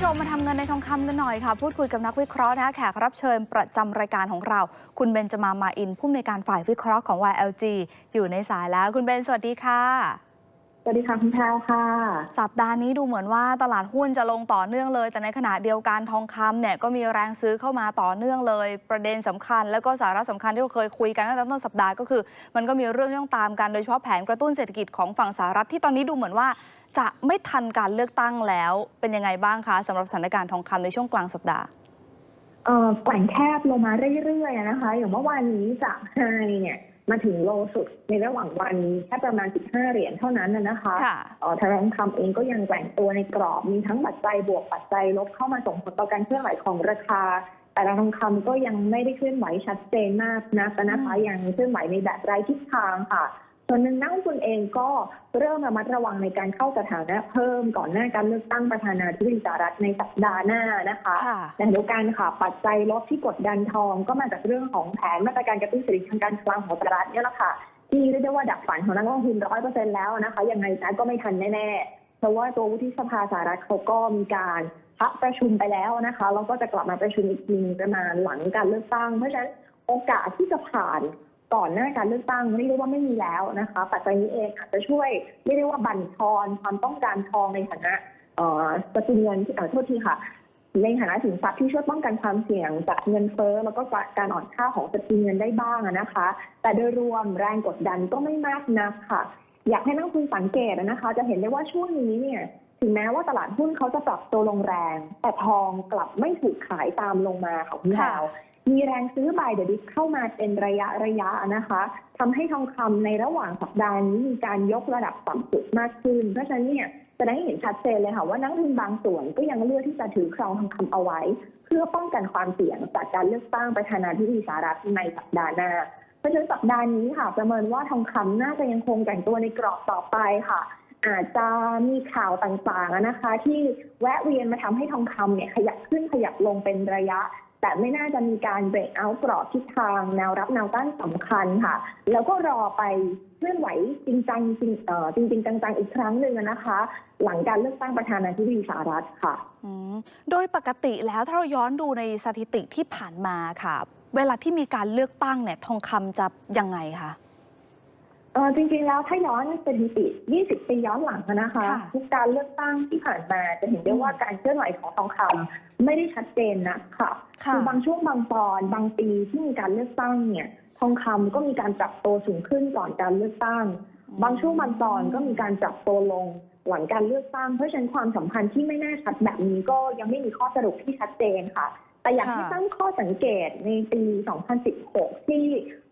ผู้ชมมาทำเงินในทองคำกันหน่อยค่ะ พูดคุยกับนักวิเคราะห์นะคะแขกรับเชิญประจำรายการของเรา คุณเบนจมามาอินผู้อำนวยการฝ่ายวิเคราะห์ของ YLG อยู่ในสายแล้ว คุณเบนสวัสดีค่ะ สวัสดีค่ะคุณแพรวค่ะ สัปดาห์นี้ดูเหมือนว่าตลาดหุ้นจะลงต่อเนื่องเลย แต่ในขณะเดียวกันทองคำเนี่ยก็มีแรงซื้อเข้ามาต่อเนื่องเลย ประเด็นสำคัญ แล้วก็สาระสำคัญที่เราเคยคุยกันตั้งแต่ต้นสัปดาห์ก็คือ มันก็มีเรื่องที่ต้องตามกันโดยเฉพาะแผนกระตุ้นเศรษฐกิจของฝั่งสหรัฐที่ตอนนี้ดูเหมือนว่า จะไม่ทันการเลือกตั้งแล้วเป็นยังไงบ้างคะสำหรับสถานการณ์ทองคำในช่วงกลางสัปดาห์เอ่อแกว่งแคบลงมาเรื่อยๆนะคะ อย่างเมื่อวานนี้จากไฮเนี่ยมาถึงโลสุดในระหว่างวันแค่ประมาณ 15 เหรียญเท่านั้นนะนะคะค่ะเอ่อทางทองคำเองก็ยังแกว่งตัวในกรอบ มีทั้งปัจจัยบวกปัจจัยลบเข้ามาส่งผลต่อการเคลื่อนไหวของราคา แต่ราคาทองคำก็ยังไม่ได้เคลื่อนไหวชัดเจนมากนักนะคะอืมยังเคลื่อนไหวในแบบไร้ทิศทางค่ะ ส่วนหนึ่งนักลงทุนเองก็เริ่มระมัดระวังในการเข้าสถานะเพิ่มก่อนหน้าการเลือกตั้งประธานาธิบดีสหรัฐในสัปดาห์หน้านะคะค่ะแต่เดียวกันค่ะปัจจัยลบที่กดดันทองก็มาจากเรื่องของแผนมาตรการกระตุ้นเศรษฐกิจทางการคลังของสหรัฐเนี่ยแหละค่ะที่เรียกได้ว่าดับฝันของนักลงทุนร้อยเปอร์เซ็นต์แล้วนะคะยังไงนะก็ไม่ทันแน่ๆ เพราะว่าตัววุฒิสภาสหรัฐเขาก็มีการพักประชุมไปแล้วนะคะแล้วก็จะกลับมาประชุมอีกทีหนึ่งประมาณหลังการเลือกตั้งเพราะฉะนั้นโอกาสที่จะผ่าน ก่อนหน้าการเลือกตั้งเรียกได้ว่าไม่มีแล้วนะคะปัจจัยนี้เองอาจจะช่วยเรียกได้ว่าบั่นทอนความต้องการทองในฐานะเอ่อสกุลเงินที่เอ่อโทษทีค่ะ ในฐานะสินทรัพย์ที่ช่วยป้องกันความเสี่ยงจากเงินเฟ้อแล้วก็การอ่อนค่าของสกุลเงินได้บ้างนะคะ แต่โดยรวมแรงกดดันก็ไม่มากนักค่ะ อยากให้นักลงทุนสังเกตนะคะ จะเห็นได้ว่าช่วงนี้เนี่ยถึงแม้ว่าตลาดหุ้นเขาจะปรับตัวลงแรง แต่ทองกลับไม่ถูกขายตามลงมาค่ะคุณดาว มีแรงซื้อบายเดอดิสเข้ามาเป็นระยะระยะนะคะทำให้ทองคำในระหว่างสัปดาห์นี้มีการยกระดับต่ำสุดมากขึ้น เพราะฉะนั้นเนี่ยแสดงให้เห็นชัดเจนเลยค่ะว่านักลงทุนบางส่วนก็ยังเลือกที่จะถือครองทองคำเอาไว้ เพื่อป้องกันความเสี่ยงจากการเลือกตั้งประธานาธิบดีสหรัฐในสัปดาห์หน้าเพราะฉะนั้นสัปดาห์นี้ค่ะ ประเมินว่าทองคำน่าจะยังคงแต่งตัวในกรอบต่อไปค่ะ อาจจะมีข่าวต่างๆนะคะ ที่แวะเวียนมาทำให้ทองคำเนี่ยขยับขึ้นขยับลงเป็นระยะ แต่ไม่น่าจะมีการเบรกเอาท์กรอบทิศทางแนวรับแนวต้านสำคัญค่ะ แล้วก็รอไปเคลื่อนไหวจริงจังจริงเอ่อจริงๆจังๆอีกครั้งหนึ่งนะคะ หลังการเลือกตั้งประธานาธิบดีสหรัฐค่ะโดยปกติแล้วถ้าเราย้อนดูในสถิติที่ผ่านมาค่ะ เวลาที่มีการเลือกตั้งเนี่ยทองคำจะยังไงคะ เออจริงๆแล้วถ้าย้อนสถิติ 20 ปีย้อนหลังอะนะคะค่ะทุกการเลือกตั้งที่ผ่านมาจะเห็นได้ว่าการเคลื่อนไหวของทองคำไม่ได้ชัดเจนนะค่ะค่ะอบางช่วงบางตอนบางปีที่มีการเลือกตั้งเนี่ย ทองคำก็มีการปรับตัวสูงขึ้นก่อนการเลือกตั้ง บางช่วงบางตอนก็มีการปรับตัวลงหลังการเลือกตั้งเพราะฉะนั้นความสัมพันธ์ที่ไม่แน่ชัดแบบนี้ก็ยังไม่มีข้อสรุปที่ชัดเจนค่ะ แต่อยากให้ค่ะตั้งข้อสังเกตในปี 2016 ที่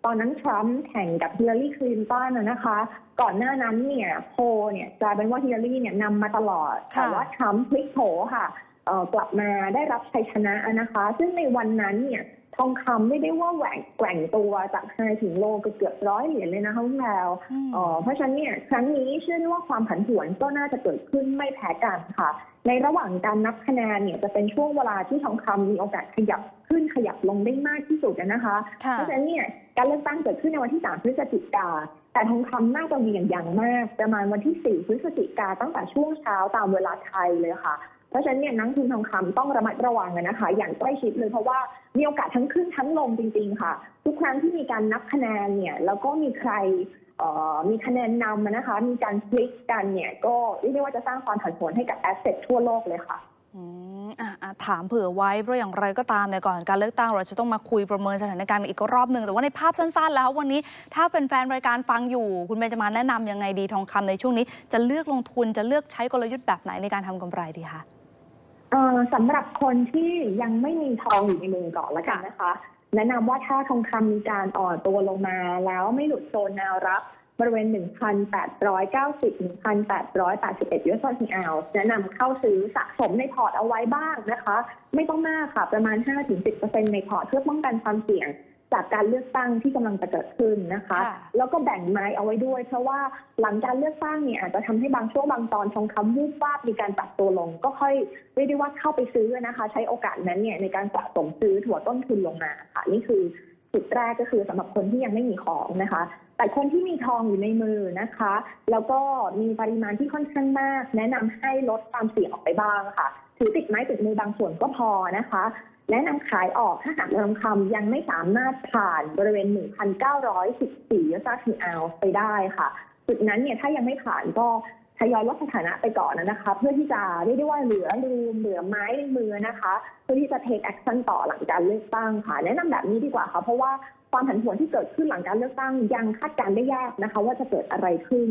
ตอนนั้นทรัมป์แข่งกับฮิลลารีคลินตันนะนะคะ ก่อนหน้านั้นเนี่ยโพลเนี่ยกลายเป็นว่าฮิลลารีเนี่ยนำมาตลอดค่ะแต่ว่าทรัมป์พลิกโผค่ะเอ่อกลับมาได้รับชัยชนะนะคะ ซึ่งในวันนั้นเนี่ย ทองคำไม่ได้ว่าแหว่งแกว่งตัวจากไฮถึงโลเกือบร้อยเหรียญเลยนะคะคุณแพรวอืมเอ่อเพราะฉะนั้นเนี่ยครั้งนี้เชื่อได้ว่าความผันผวนก็น่าจะเกิดขึ้นไม่แพ้กันค่ะ ในระหว่างการนับคะแนนเนี่ยจะเป็นช่วงเวลาที่ทองคำมีโอกาสขยับขึ้นขยับลงได้มากที่สุดนะคะค่ะเพราะฉะนั้นเนี่ยการเลือกตั้งเกิดขึ้นในวันที่ 3 พฤศจิกา แต่ทองคำน่าจะเหวี่ยงอย่างมาก ประมาณวันที่ 4 พฤศจิกาตั้งแต่ช่วงเช้าตามเวลาไทยเลยค่ะ เพราะฉะนั้นเนี่ยนักลงทุนทองคำต้องระมัดระวังนะคะ อย่างใกล้ชิดเลยเพราะว่ามีโอกาสทั้งขึ้นทั้งลงจริง ๆ ค่ะ ทุกครั้งที่มีการนับคะแนนเนี่ยแล้วก็มีใครมีคะแนนนำนะคะ มีการพลิกกันเนี่ยก็เรียกได้ว่าจะสร้างความผันผวนให้กับแอสเซททั่วโลกเลยค่ะถามเผื่อไว้เพราะอย่างไรก็ตามเนี่ยก่อนการเลือกตั้งเราจะต้องมาคุยประเมินสถานการณ์อีกรอบหนึ่งแต่ว่าในภาพสั้นๆ แล้ววันนี้ถ้าแฟนๆรายการฟังอยู่ คุณเบนจะมาแนะนำยังไงดีทองคำในช่วงนี้ จะเลือกลงทุนจะเลือกใช้กลยุทธ์แบบไหนในการทำกำไรดีคะ เอ่อสำหรับคนที่ยังไม่มีทองอยู่ในมือก่อนละกันนะคะ แนะนำว่าถ้าทองคำมีการอ่อนตัวลงมา แล้วไม่หลุดโซนแนวรับบริเวณ 1,890 1,881ยูเอสดอลลาร์แนะนำเข้าซื้อสะสมในพอร์ตเอาไว้บ้างนะคะ ไม่ต้องมากค่ะ ประมาณ 5-10%ในพอร์ตเพื่อป้องกันความเสี่ยง จากการเลือกตั้งที่กำลังจะเกิดขึ้นนะคะค่ะแล้วก็แบ่งไม้เอาไว้ด้วย เพราะว่าหลังการเลือกตั้งเนี่ยอาจจะทำให้บางช่วงบางตอนทองคำวูบวาบมีการปรับตัวลง ก็ค่อยเรียกได้ว่าเข้าไปซื้อนะคะ ใช้โอกาสนั้นเนี่ยในการสะสมซื้อถั่วต้นทุนลงมาค่ะ นี่คือจุดแรกก็คือสำหรับคนที่ยังไม่มีของนะคะ แต่คนที่มีทองอยู่ในมือนะคะ แล้วก็มีปริมาณที่ค่อนข้างมาก แนะนำให้ลดความเสี่ยงออกไปบ้างค่ะ ถือติดไม้ติดมือบางส่วนก็พอนะคะ และนำขายออกถ้าหากทองคำยังไม่สามารถผ่านบริเวณ 1,914ยอดทีอลไปได้ค่ะ จุดนั้นเนี่ยถ้ายังไม่ผ่านก็ทยอยลดสถานะไปก่อนนะคะ เพื่อที่จะเรียกได้ว่าเหลือรูมเหลือไม้ในมือนะคะ เพื่อที่จะ take action ต่อหลังการเลือกตั้งค่ะ แนะนำแบบนี้ดีกว่าค่ะ เพราะว่าความผันผวนที่เกิดขึ้นหลังการเลือกตั้งยังคาดการณ์ได้ยากนะคะ ว่าจะเกิดอะไรขึ้น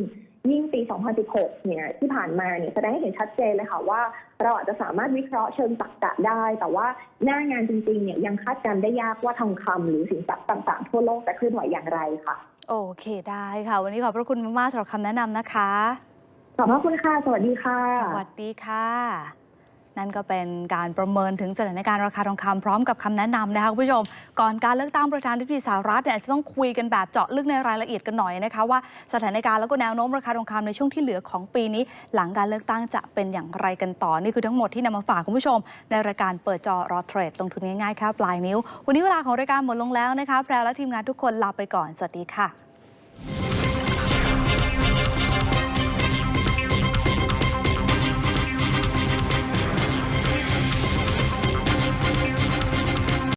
ยิ่งปี 2016 เนี่ยที่ผ่านมาเนี่ยแสดงให้เห็นชัดเจนเลยค่ะว่า เราอาจจะสามารถวิเคราะห์เชิงตรรกะได้ แต่ว่าหน้างานจริงๆเนี่ยยังคาดการณ์ได้ยากว่าทองคำหรือสินทรัพย์ต่างๆ ทั่วโลกจะเคลื่อนไหวอย่างไรค่ะ โอเคได้ค่ะ วันนี้ขอบพระคุณมากๆสำหรับคำแนะนำนะคะ ขอบพระคุณค่ะ สวัสดีค่ะ สวัสดีค่ะ นั่นก็เป็นการประเมินถึงสถานการณ์ราคาทองคำพร้อมกับคำแนะนำนะคะคุณผู้ชม ก่อนการเลือกตั้งประธานาธิบดีสหรัฐเนี่ยจจะต้องคุยกันแบบเจาะลึกในรายละเอียดกันหน่อยนะคะว่าสถานการณ์แล้วก็แนวโน้มราคาทองคำในช่วงที่เหลือของปีนี้ หลังการเลือกตั้งจะเป็นอย่างไรกันต่อนี่คือทั้งหมดที่นำมาฝากคุณผู้ชม ในรายการเปิดจอรอเทรดลงทุนง่ายๆแค่ปลายนิ้ว วันนี้เวลาของรายการหมดลงแล้วนะคะแพรและทีมงานทุกคนลาไปก่อนสวัสดีค่ะ